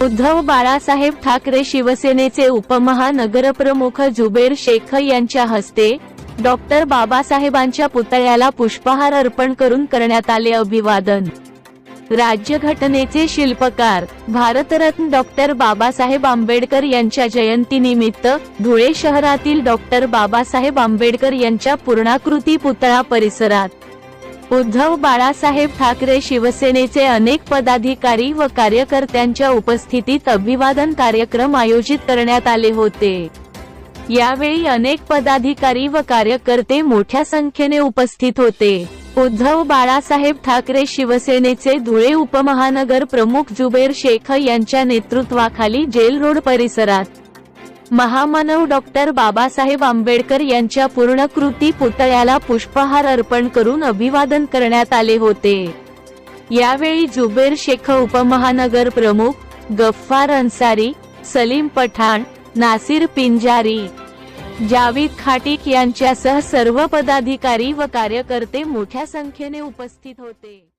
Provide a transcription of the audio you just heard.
उद्धव बाळासाहेब ठाकरे शिवसेनेचे उपमहानगरप्रमुख जुबेर शेख यांच्या हस्ते डॉक्टर बाबासाहेबांच्या पुतळ्याला पुष्पहार अर्पण करून करण्यात आले अभिवादन. राज्यघटनेचे शिल्पकार भारतरत्न डॉक्टर बाबासाहेब आंबेडकर यांच्या जयंतीनिमित्त धुळे शहरातील डॉक्टर बाबासाहेब आंबेडकर यांच्या पूर्णाकृती पुतळा परिसरात उद्धव बाळासाहेब ठाकरे शिवसेनेचे अनेक पदाधिकारी व कार्यकर्त्यांच्या उपस्थितीत अभिवादन कार्यक्रम आयोजित करण्यात आले होते. यावेळी अनेक पदाधिकारी व कार्यकर्ते मोठ्या संख्येने उपस्थित होते. उद्धव बाळासाहेब ठाकरे शिवसेनेचे धुळे उपमहानगर प्रमुख जुबेर शेख यांच्या नेतृत्वाखाली जेल रोड परिसरात महामानव डॉक्टर बाबासाहेब आंबेडकर यांच्या पूर्णकृती पुतळ्याला पुष्पहार अर्पण करून अभिवादन करण्यात आले होते. यावेळी जुबेर शेख उपमहानगर प्रमुख गफ्फार अन्सारी सलीम पठाण नासिर पिंजारी जावीद खाटिक यांच्यासह सर्व पदाधिकारी व कार्यकर्ते मोठ्या संख्येने उपस्थित होते.